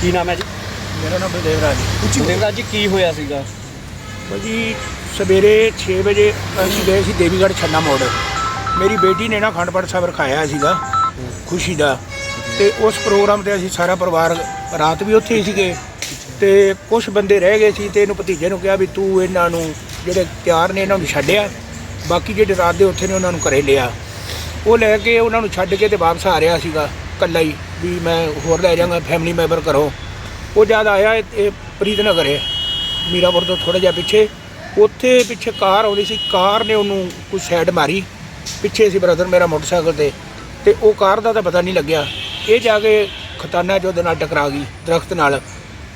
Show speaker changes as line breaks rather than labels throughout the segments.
ਕੀ ਨਾਮ ਹੈ ਜੀ?
ਮੇਰਾ ਨਾਮ ਬਲਦੇਵ ਰਾਜ ਹੈ।
ਦੇਵਰਾਜ ਜੀ ਕੀ ਹੋਇਆ ਸੀਗਾ?
ਭਾਜੀ ਸਵੇਰੇ 6 ਵਜੇ ਅਸੀਂ ਗਏ ਸੀ ਦੇਵੀਗੜ੍ਹ ਛੰਨਾ ਮੋੜ। ਮੇਰੀ ਬੇਟੀ ਨੇ ਨਾ ਅਖੰਡ ਪਾਠ ਸਾਹਿਬ ਰਖਾਇਆ ਸੀਗਾ ਖੁਸ਼ੀ ਦਾ। ਤੇ ਉਸ ਪ੍ਰੋਗਰਾਮ ਤੇ ਅਸੀਂ ਸਾਰਾ ਪਰਿਵਾਰ ਰਾਤ ਵੀ ਉੱਥੇ ਹੀ ਸੀਗੇ। ਤੇ ਕੁਝ ਬੰਦੇ ਰਹਿ ਗਏ ਸੀ ਤੇ ਇਹਨੂੰ ਭਤੀਜੇ ਨੂੰ ਕਿਹਾ ਵੀ ਤੂੰ ਇਹਨਾਂ ਨੂੰ ਜਿਹੜੇ ਤਿਆਰ ਨੇ ਇਹਨਾਂ ਨੂੰ ਛੱਡਿਆ। ਬਾਕੀ ਜਿਹੜੇ ਰਾਤ ਦੇ ਉੱਥੇ ਨੇ ਉਹਨਾਂ ਨੂੰ ਘਰੇ ਲਿਆ। ਉਹ ਲੈ ਕੇ ਉਹਨਾਂ ਨੂੰ ਛੱਡ ਕੇ ਤੇ ਵਾਪਸ ਆ ਰਿਹਾ ਸੀਗਾ। ਇਕੱਲਾ ਹੀ ਵੀ ਮੈਂ ਹੋਰ ਲੈ ਜਾਵਾਂਗਾ ਫੈਮਿਲੀ ਮੈਂਬਰ ਕਰੋ ਉਹ ਜਦ ਆਇਆ ਇਹ ਇਹ ਪ੍ਰੀਤ ਨਗਰ ਹੈ, ਮੀਰਾਪੁਰ ਤੋਂ ਥੋੜਾ ਜਿਹਾ ਪਿੱਛੇ। ਉੱਥੇ ਪਿੱਛੇ ਕਾਰ ਆਉਂਦੀ ਸੀ, ਕਾਰ ਨੇ ਉਹਨੂੰ ਕੋਈ ਸਾਈਡ ਮਾਰੀ। ਪਿੱਛੇ ਸੀ ਬ੍ਰਦਰ ਮੇਰਾ ਮੋਟਰਸਾਈਕਲ ਤੇ ਤੇ ਉਹ ਕਾਰ ਦਾ ਤਾਂ ਪਤਾ ਨਹੀਂ ਲੱਗਿਆ। ਇਹ ਜਾ ਕੇ ਖਤਾਨਾ 'ਚ ਉਹਦੇ ਨਾਲ ਟਕਰਾ ਗਈ, ਦਰਖਤ ਨਾਲ।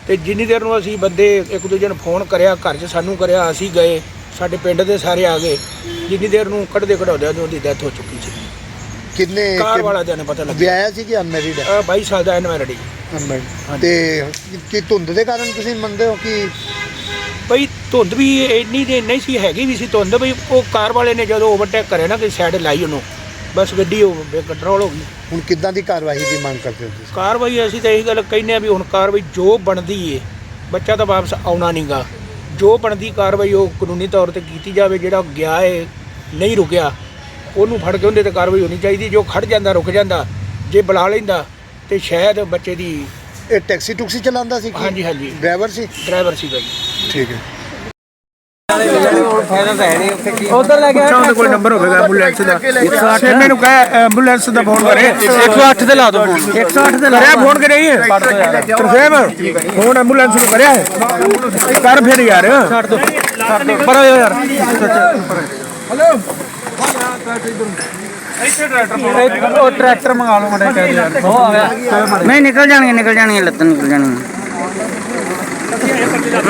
ਤੇ ਜਿੰਨੀ ਦੇਰ ਨੂੰ ਅਸੀਂ ਬੰਦੇ ਇੱਕ ਦੂਜੇ ਨੂੰ ਫੋਨ ਕਰਿਆ, ਘਰ 'ਚ ਸਾਨੂੰ ਕਰਿਆ, ਅਸੀਂ ਗਏ, ਸਾਡੇ ਪਿੰਡ ਦੇ ਸਾਰੇ ਆ ਗਏ। ਜਿੰਨੀ ਦੇਰ ਨੂੰ ਕੱਢਦੇ ਕਢਾਉਂਦੇ ਉਹਦੀ ਡੈਥ ਹੋ ਚੁੱਕੀ ਸੀ।
ਕਿੰਨੇ
ਕਾਰ ਵਾਲਾ ਦਿਨ ਪਤਾ ਲੱਗਿਆ।
ਵਿਆਹਿਆ ਸੀ ਕਿ ਅਨਮੈਰਿਡ ਹੈ
ਅਹ 22 ਸਾਲ ਦਾ ਐਨਵੈਰਡੀ
ਅਨਮੈਰਿਡ ਤੇ ਕਿ ਧੁੰਦ ਦੇ ਕਾਰਨ ਤੁਸੀਂ ਮੰਨਦੇ ਹੋ ਕਿ
ਬਈ ਧੁੰਦ ਵੀ ਇੰਨੀ ਦੇ ਨਹੀਂ ਸੀ ਹੈਗੀ ਵੀ ਸੀ ਧੁੰਦ ਬਈ ਉਹ ਕਾਰ ਵਾਲੇ ਨੇ ਜਦੋਂ ਓਵਰਟੇਕ ਕਰਿਆ ਨਾ ਕਿ ਸਾਈਡ ਲਾਈ ਉਹਨੂੰ। ਬਸ ਗੱਡੀ ਉਹ ਕੰਟਰੋਲ ਹੋ ਗਈ।
ਹੁਣ ਕਿੱਦਾਂ ਦੀ ਕਾਰਵਾਈ ਦੀ ਮੰਗ ਕਰਦੇ ਹੋ ਤੁਸੀਂ?
ਕਾਰਵਾਈ ਅਸੀਂ ਤਾਂ ਇਹੀ ਗੱਲ ਕਹਿੰਦੇ ਆ ਵੀ ਹੁਣ ਕਾਰਵਾਈ ਜੋ ਬਣਦੀ ਏ ਬੱਚਾ ਤਾਂ ਵਾਪਸ ਆਉਣਾ ਨਹੀਂਗਾ ਜੋ ਬਣਦੀ ਕਾਰਵਾਈ ਉਹ ਕਾਨੂੰਨੀ ਤੌਰ ਤੇ ਕੀਤੀ ਜਾਵੇ ਜਿਹੜਾ ਗਿਆ ਏ ਨਹੀਂ ਰੁਕਿਆ। ਉਹਨੂੰ ਫੜ ਕੇ ਉਹਦੇ ਤੇ ਕਾਰਵਾਈ ਹੋਣੀ ਚਾਹੀਦੀ ਜੋ ਖੜ ਜਾਂਦਾ ਰੁਕ ਜਾਂਦਾ ਜੇ ਬੁਲਾ ਲੈਂਦਾ ਤੇ ਸ਼ਾਇਦ ਬੱਚੇ ਦੀ
ਇਹ ਟੈਕਸੀ ਟੁਕਸੀ ਚਲਾਉਂਦਾ ਸੀ ਕਿ
ਹਾਂਜੀ ਹਾਂਜੀ।
ਡਰਾਈਵਰ ਸੀ?
ਡਰਾਈਵਰ ਸੀਗਾ ਜੀ
ਠੀਕ ਹੈ।
ਉਧਰ ਲੈ ਗਿਆ ਉਹਦੇ ਕੋਲ ਨੰਬਰ ਹੋਵੇਗਾ ਐਂਬੂਲੈਂਸ ਦਾ। 108 ਮੈਨੂੰ ਕਹੇ ਐਂਬੂਲੈਂਸ ਦਾ ਫੋਨ ਕਰੇ।
108 ਤੇ ਲਾ ਦਿਓ ਫੋਨ
108 ਤੇ ਕਰਿਆ ਫੋਨ ਕਿ ਨਹੀਂ ਤਰਸੇਮ ਫੋਨ ਐਂਬੂਲੈਂਸ ਨੂੰ ਕਰਿਆ? ਹੈ? ਕਰ ਫਿਰ ਯਾਰ। ਛੱਡ ਦੋ। ਪਰ ਆਇਓ
ਉਹ ਟਰੈਕਟਰ ਮੰਗਾ ਲਓ ਮੜੇ ਕਹਿ ਯਾਰ।
ਨਹੀਂ ਨਿਕਲ ਜਾਣਗੇ ਨਿਕਲ ਜਾਣਗੀਆਂ ਲੱਤਾਂ ਨਿਕਲ ਜਾਣਗੀਆਂ।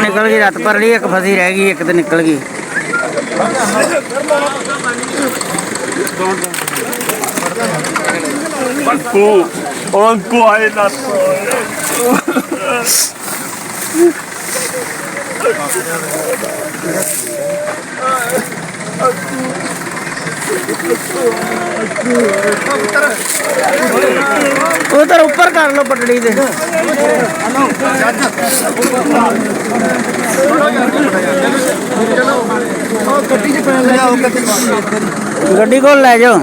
ਨਿਕਲ ਗਈ ਰੱਤ ਪਰ ਲਈ ਇੱਕ ਫਸੀ ਰਹਿ ਗਈ ਇੱਕ ਤੇ ਨਿਕਲ ਗਈ। ਉਧਰ ਉੱਪਰ ਕਰ ਲੋ ਪਟੜੀ ਦੇ। ਗੱਡੀ ਕੋਲ ਲੈ ਜਾਓ।